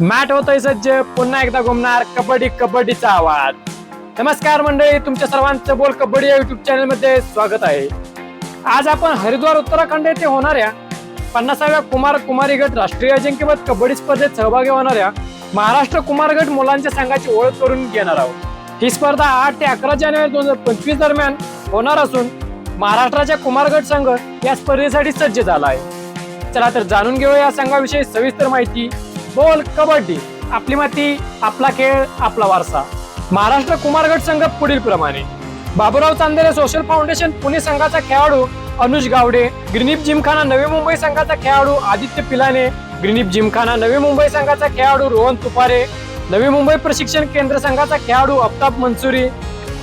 Mat होतोय सज्ज. पुन्हा एकदा घुमणार कबड्डी कबड्डीचा आवाज. नमस्कार मंडळी तुमच्या सर्वांचं बोल कबड्डी या युट्यूब चॅनलमध्ये स्वागत आहे. आज आपण हरिद्वार उत्तराखंड येथे होणाऱ्या पन्नासाव्या कुमार कुमारी गट राष्ट्रीय अजिंक्यपद कबड्डी स्पर्धेत सहभागी होणाऱ्या महाराष्ट्र कुमार गट मुलांच्या संघाची ओळख करून घेणार आहोत. ही स्पर्धा आठ ते अकरा जानेवारी दोन हजार पंचवीस दरम्यान होणार असून महाराष्ट्राच्या कुमार गट संघ या स्पर्धेसाठी सज्ज झाला आहे. चला तर जाणून घेऊया या संघाविषयी सविस्तर माहिती. बोल कबड्डी आपली माती आपला खेळ आपला वारसा. महाराष्ट्र कुमारगड संघ पुढील प्रमाणे. बाबूराव चांदेरे सोशल फाउंडेशन पुणे संघाचा खेळाडू अनुज गावडे ग्रिनीप जिमखाना नवी मुंबई संघाचा खेळाडू आदित्य पिलाने ग्रिनीप जिमखाना नवी मुंबई संघाचा खेळाडू रोहन तुपारे नवी मुंबई प्रशिक्षण केंद्र संघाचा खेळाडू अफताब मंसुरी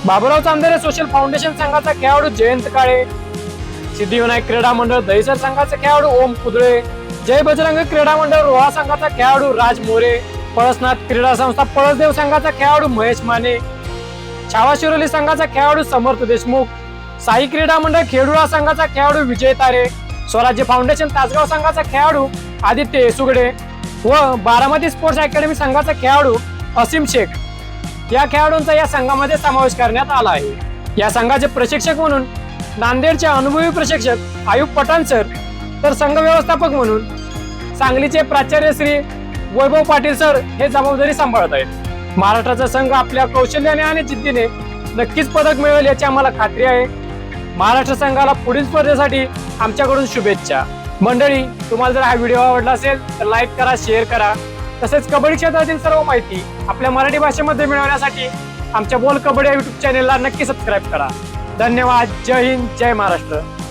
बाबूराव चांदेरे सोशल फाउंडेशन संघाचा खेळाडू जयंत काळे सिद्धिविनायक क्रीडा मंडळ दहिसर संघाचा खेळाडू ओम कुदळे जय बजरंग क्रीडा मंडळ रोहा संघाचा खेळाडू राज मोरे पळसनाथ क्रीडा संस्था पळसदेव संघाचा खेळाडू महेश माने छावा शिरोली संघाचा खेळाडू समर्थ देशमुख साई क्रीडा मंडळ खेडुळा संघाचा खेळाडू विजय तारे स्वराज्य फाउंडेशन तासगाव संघाचा खेळाडू आदित्य येसुगडे व बारामती स्पोर्ट्स अकॅडमी संघाचा खेळाडू असीम शेख. या खेळाडूंचा या संघामध्ये समावेश करण्यात आला आहे. या संघाचे प्रशिक्षक म्हणून नांदेडचे अनुभवी प्रशिक्षक आयुब पठाण सर तर संघ व्यवस्थापक म्हणून सांगलीचे प्राचार्य श्री वैभव पाटील सर हे जबाबदारी सांभाळत आहेत. महाराष्ट्राचा संघ आपल्या कौशल्याने आणि जिद्दीने नक्कीच पदक मिळवेल याची आम्हाला खात्री आहे. महाराष्ट्र संघाला पुढील स्पर्धेसाठी आमच्याकडून शुभेच्छा. मंडळी तुम्हाला जर हा व्हिडिओ आवडला असेल तर लाईक करा शेअर करा. तसेच कबड्डी क्षेत्रातील सर्व माहिती आपल्या मराठी भाषेमध्ये मिळवण्यासाठी आमच्या बोल कबड्डी या युट्यूब चॅनेलला नक्की सबस्क्राईब करा. धन्यवाद. जय हिंद. जय महाराष्ट्र.